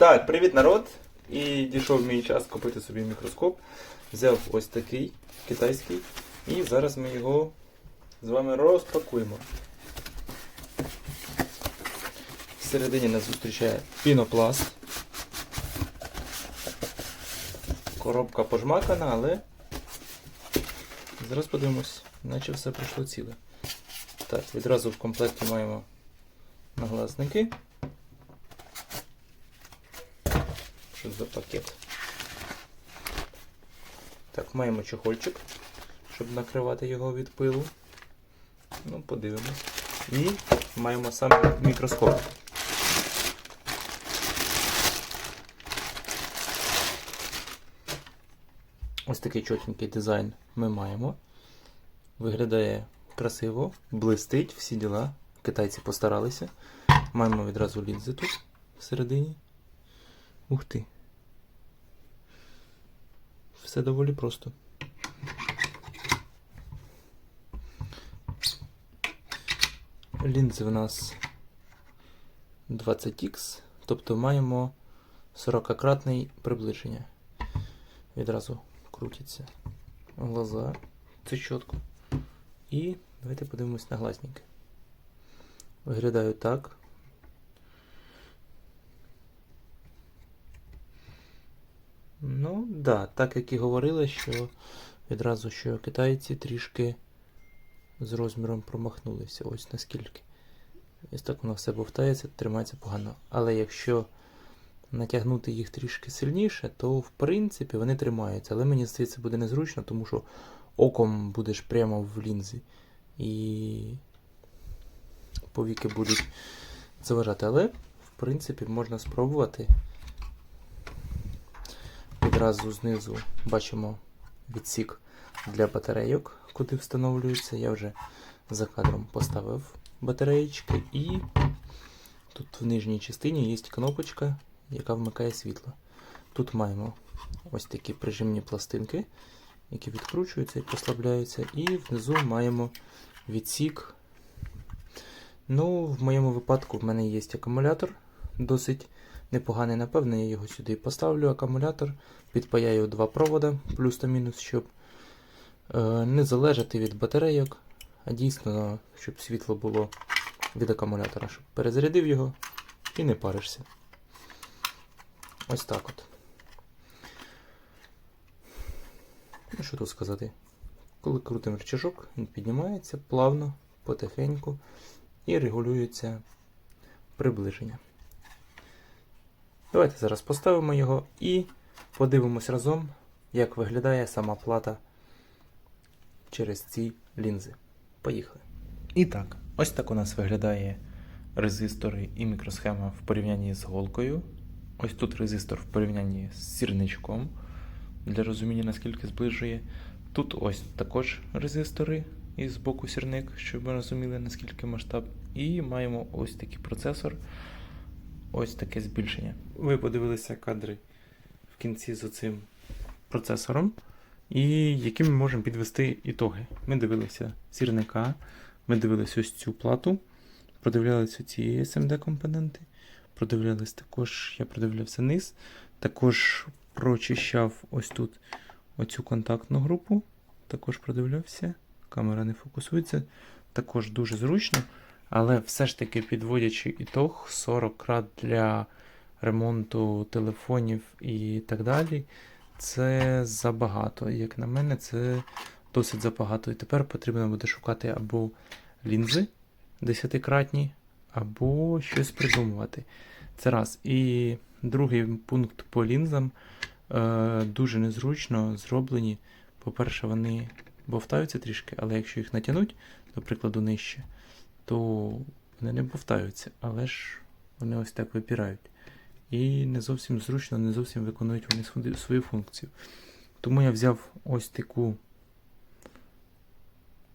Так, привіт, народ! І дійшов мій час купити собі мікроскоп. Взяв ось такий китайський. І зараз ми його з вами розпакуємо. Всередині нас зустрічає пінопласт. Коробка пожмакана, але зараз подивимось, наче все пройшло ціле. Так, відразу в комплекті маємо нагласники. Що за пакет? Так, маємо чохольчик, щоб накривати його від пилу. Ну, подивимось. І маємо сам мікроскоп. Ось такий чотенький дизайн ми маємо. Виглядає красиво, блистить, всі діла. Китайці постаралися. Маємо відразу лінзи тут всередині. Ух ти. Все доволі просто. Лінзи в нас 20х, тобто маємо 40-кратне приближення. Відразу крутяться глаза. Це чітко. І давайте подивимось на глазники. Виглядають так. Ну, да, так як і говорили, що відразу що китайці трішки з розміром промахнулися. Ось наскільки. Ось так воно все бовтається, тримається погано. Але якщо натягнути їх трішки сильніше, то в принципі вони тримаються. Але мені здається, буде незручно, тому що оком будеш прямо в лінзі. І повіки будуть заважати. Але, в принципі, можна спробувати. Відразу знизу бачимо відсік для батарейок, куди встановлюється. Я вже за кадром поставив батареєчки, і тут в нижній частині є кнопочка, яка вмикає світло. Тут маємо ось такі прижимні пластинки, які відкручуються і послабляються, і внизу маємо відсік. Ну, в моєму випадку в мене є акумулятор досить непоганий, напевно, я його сюди поставлю, акумулятор, підпаяю два провода, плюс та мінус, щоб е, не залежати від батарейок, а дійсно, щоб світло було від акумулятора, щоб перезарядив його і не паришся. Ось так от. Ну, що тут сказати? Коли крутимо рычажок, він піднімається плавно, потихеньку і регулюється приближення. Давайте зараз поставимо його і подивимось разом, як виглядає сама плата через ці лінзи. Поїхали. І так, ось так у нас виглядає резистори і мікросхема в порівнянні з голкою. Ось тут резистор в порівнянні з сірничком. Для розуміння, наскільки зближує. Тут ось також резистори і з боку сірник, щоб ви розуміли, наскільки масштаб. І маємо ось такий процесор ось таке збільшення. Ви подивилися кадри в кінці з оцим процесором, і які ми можемо підвести ітоги. Ми дивилися сірника, ми дивилися ось цю плату, продивлялися ці SMD компоненти, продивлялись також, я продивлявся низ, також прочищав ось тут оцю контактну групу, також продивлявся, камера не фокусується, також дуже зручно. Але все ж таки підводячи ітог 40 крат для ремонту телефонів і так далі, це забагато. Як на мене, це досить забагато. І тепер потрібно буде шукати або лінзи 10-кратні, або щось придумувати. Це раз. І другий пункт по лінзам е, дуже незручно зроблені. По-перше, вони бовтаються трішки, але якщо їх натягнуть, до прикладу, нижче то вони не повтаються, але ж вони ось так випирають. І не зовсім зручно, не зовсім виконують вони свою функцію. Тому я взяв ось таку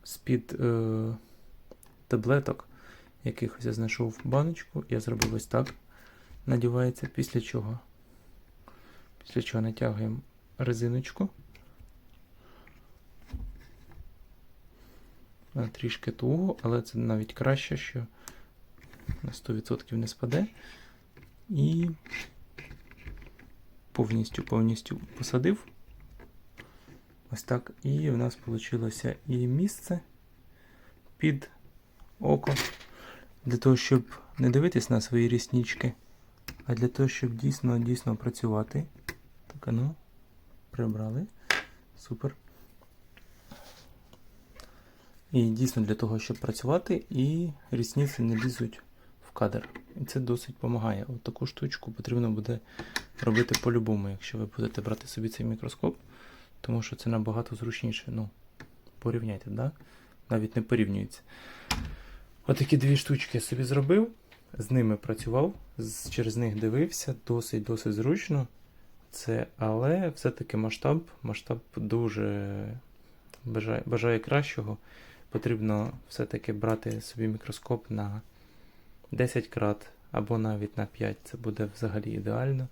з-під е, таблеток, якихось я знайшов баночку, я зробив ось так. Надівається, після чого. Після чого натягуємо резиночку. Трішки туго, але це навіть краще, що на 100% не спаде. І повністю повністю посадив. Ось так. І в нас вийшло і місце під око. Для того, щоб не дивитись на свої ріснички, а для того, щоб дійсно дійсно працювати. Так, ну, прибрали. Супер. І дійсно для того, щоб працювати, і рісниці не лізуть в кадр. І це досить допомагає. От таку штучку потрібно буде робити по-любому, якщо ви будете брати собі цей мікроскоп, тому що це набагато зручніше. Ну, порівняйте, да? навіть не порівнюється. Отакі дві штучки я собі зробив, з ними працював, через них дивився, досить досить зручно. Це, але все-таки масштаб, масштаб дуже бажає, бажає кращого. Потрібно все-таки брати собі мікроскоп на 10 крат або навіть на 5. Це буде взагалі ідеально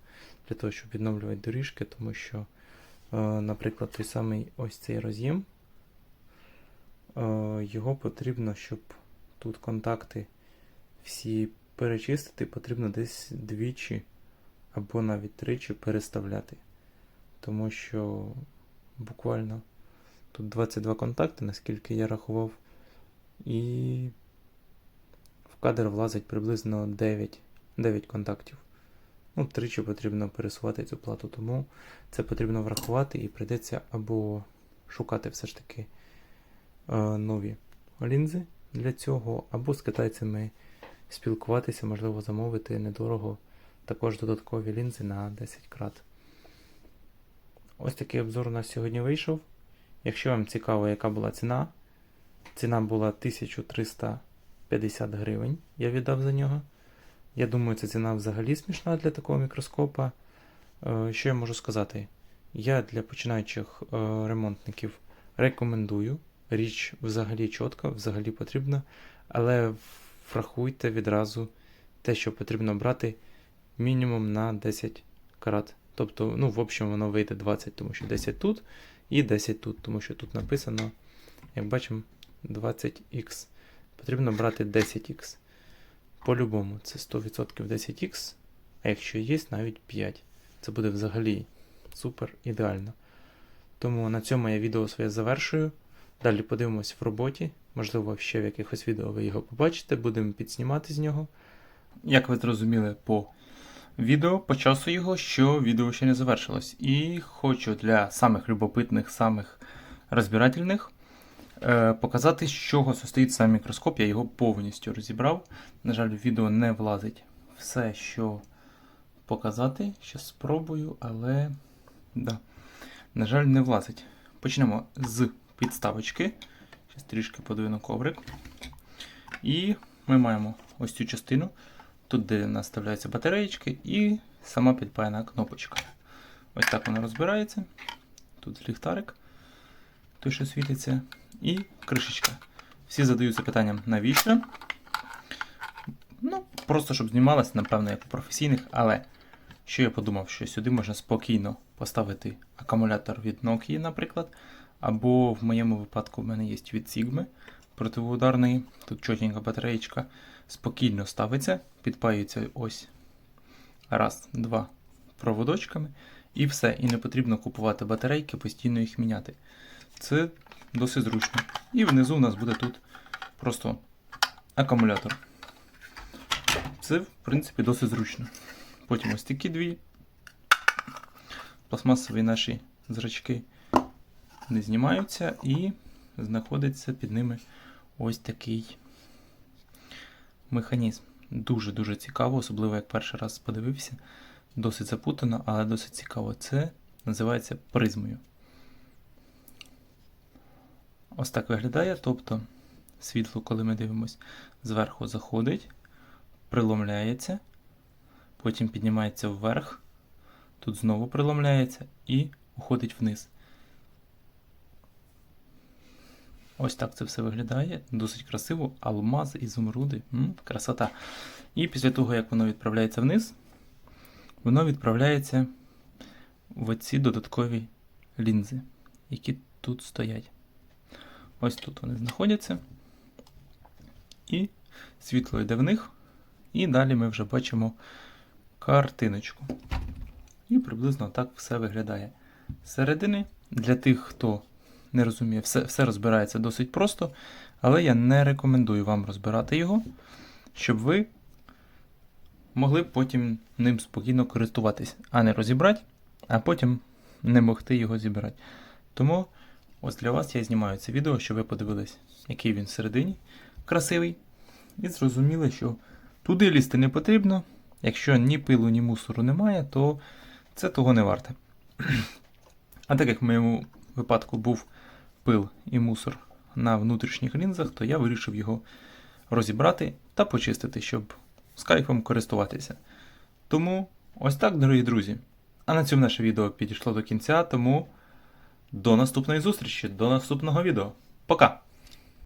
для того, щоб відновлювати доріжки, тому що, е, наприклад, той самий ось цей роз'єм, е, його потрібно, щоб тут контакти всі перечистити, потрібно десь двічі або навіть тричі переставляти. Тому що буквально тут 22 контакти, наскільки я рахував, і в кадр влазить приблизно 9, 9 контактів. Ну, тричі потрібно пересувати цю плату, тому це потрібно врахувати і прийдеться або шукати все ж таки е, нові лінзи для цього, або з китайцями спілкуватися, можливо, замовити недорого також додаткові лінзи на 10 крат. Ось такий обзор у нас сьогодні вийшов. Якщо вам цікаво, яка була ціна, ціна була 1350 гривень. Я віддав за нього. Я думаю, ця ціна взагалі смішна для такого мікроскопа. Е, Що я можу сказати? Я для починаючих е, ремонтників рекомендую. Річ взагалі чітка, взагалі потрібна, але врахуйте відразу те, що потрібно брати мінімум на 10 карат. Тобто, ну, в общем, воно вийде 20, тому що 10 тут і 10 тут, тому що тут написано, як бачимо, 20х. Потрібно брати 10х. По-любому, це 100% 10х, а якщо є, навіть 5. Це буде взагалі супер ідеально. Тому на цьому я відео своє завершую. Далі подивимось в роботі. Можливо, ще в якихось відео ви його побачите, будемо підснімати з нього. Як ви зрозуміли по відео, по часу його, що відео ще не завершилось. І хочу для самих любопитних, самих розбирательних е, показати, з чого состоїть сам мікроскоп. Я його повністю розібрав. На жаль, відео не влазить все, що показати. Щас спробую, але да. на жаль, не влазить. Почнемо з підставочки. Зараз трішки подвину коврик. І ми маємо ось цю частину. Тут, де наставляються батареєчки, і сама підпаяна кнопочка. Ось так вона розбирається. Тут ліхтарик, той, що світиться, і кришечка. Всі задаються питанням, навіщо? Ну, просто щоб знімалось, напевно, як у професійних, але що я подумав, що сюди можна спокійно поставити акумулятор від Nokia, наприклад. Або в моєму випадку в мене є від Sigma противоударний. Тут чотенька батареєчка спокійно ставиться, підпаюється ось раз, два проводочками, і все. І не потрібно купувати батарейки, постійно їх міняти. Це досить зручно. І внизу у нас буде тут просто акумулятор. Це, в принципі, досить зручно. Потім ось такі дві пластмасові наші зрачки не знімаються і знаходиться під ними ось такий механізм. Дуже-дуже цікаво, особливо як перший раз подивився. Досить запутано, але досить цікаво. Це називається призмою. Ось так виглядає. Тобто світло, коли ми дивимося, зверху заходить, приломляється, потім піднімається вверх, тут знову приломляється і уходить вниз. Ось так це все виглядає. Досить красиво. Алмази, ізумруди. М, красота. І після того, як воно відправляється вниз, воно відправляється в оці додаткові лінзи, які тут стоять. Ось тут вони знаходяться. І світло йде в них. І далі ми вже бачимо картиночку. І приблизно так все виглядає. З для тих, хто не розуміє, все, все розбирається досить просто, але я не рекомендую вам розбирати його, щоб ви могли потім ним спокійно користуватись, а не розібрати, а потім не могти його зібрати. Тому ось для вас я знімаю це відео, щоб ви подивились, який він всередині красивий, і зрозуміли, що туди лізти не потрібно. Якщо ні пилу, ні мусору немає, то це того не варте. А так як в моєму випадку був пил і мусор на внутрішніх лінзах, то я вирішив його розібрати та почистити, щоб з кайфом користуватися. Тому ось так, дорогі друзі. А на цьому наше відео підійшло до кінця, тому до наступної зустрічі, до наступного відео. Пока!